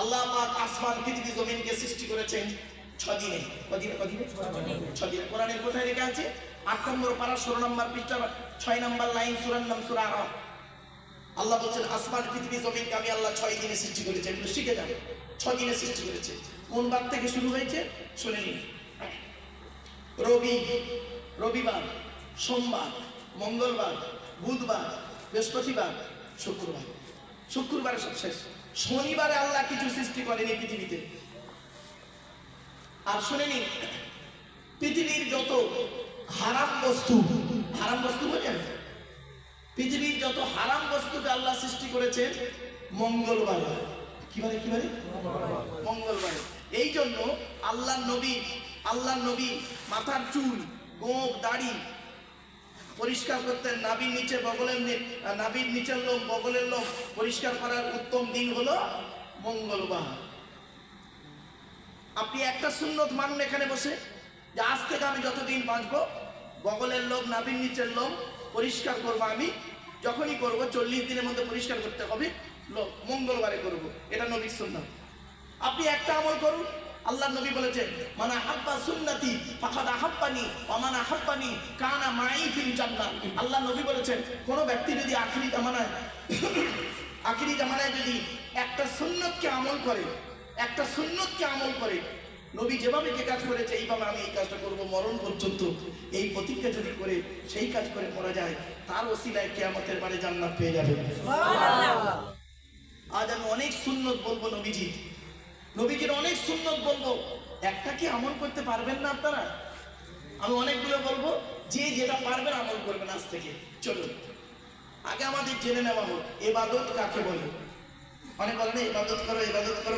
আল্লাহ পাক আসমান, পৃথিবী জমিনকে সৃষ্টি করেছেন ছদিনে কদিনে কদিনে ছদিনে কোরআনের কোথায় লেখা আছে? আট নম্বর পারা, ষোলো নম্বর পৃষ্ঠা, ছয় নম্বর লাইন সুরার নাম, সুরা আরাফ। আল্লাহ বলছেন, আসমান, পৃথিবী, জমিনকে আমি আল্লাহ ছয় দিনে সৃষ্টি করেছি এগুলো শিখে যাবে ছ দিনে সৃষ্টি করেছে। কোন বার থেকে শুরু হয়েছে? শুনে নিন। রবি, রবিবার, সোমবার, মঙ্গলবার, বুধবার, বৃহস্পতিবার, শুক্রবার। শুক্রবারে সব শেষ। শনিবারে আল্লাহ কিছু সৃষ্টি করেনি পৃথিবীতে। আর শুনে নিন পৃথিবীর যত হারাম বস্তু হারাম বস্তু বোঝেন পৃথিবীর যত হারাম বস্তুকে আল্লাহ সৃষ্টি করেছেন মঙ্গলবারে। কিবারে কিবারে মঙ্গলবার। এই জন্য আল্লাহ নবী আল্লাহ নবী মাথার চুল গোপ দাড়ি পরিষ্কার করতেন। নাবির নিচে বগলের নাবির নিচের লোম, বগলের লোম পরিষ্কার করার উত্তম দিন হলো মঙ্গলবার। আপনি একটা সুন্নত মানুন এখানে বসে, যে আজ থেকে আমি যতদিন বাঁচবো, বগলের লোক নাবির নিচের লোক পরিষ্কার করব আমি, যখনই করব, চল্লিশ দিনের মধ্যে পরিষ্কার করতে হবে লোক মঙ্গলবারে করব। এটা নবীর সুন্নাত। আপনি একটা আমল করুন, আল্লাহ নবী বলেছেন, মানা হাব্বা ওয়া মানা কানা মাই ফিল জান্নাহ আল্লাহ নবী বলেছেন কোন ব্যক্তি যদি আখিরি জামানায় আখিরি জামানায় যদি একটা সুন্নতকে আমল করে একটা সুন্নতকে আমল করে নবী যেভাবে যে কাজ করেছে এইভাবে আমি এই কাজটা করব মরণ পর্যন্ত। এই প্রতিজ্ঞা যদি করে সেই কাজ করে করা যায় তার ওসিলায় কেয়ামতের বারে জান্নাত পেয়ে যাবে। আজ আমি অনেক সুন্নত বলব নবীজি নবীজির অনেক সুন্নত বলব। একটা কি আমল করতে পারবেন না আপনারা? আমি অনেকগুলো বলব, যে যেটা পারবেন আমল করবেন আজ থেকে। চলুন। আগে আমাদের জেনে নেওয়া হোক, এবাদত কাকে বলে? অনেক বলেন এবাদত করো এবাদত করো।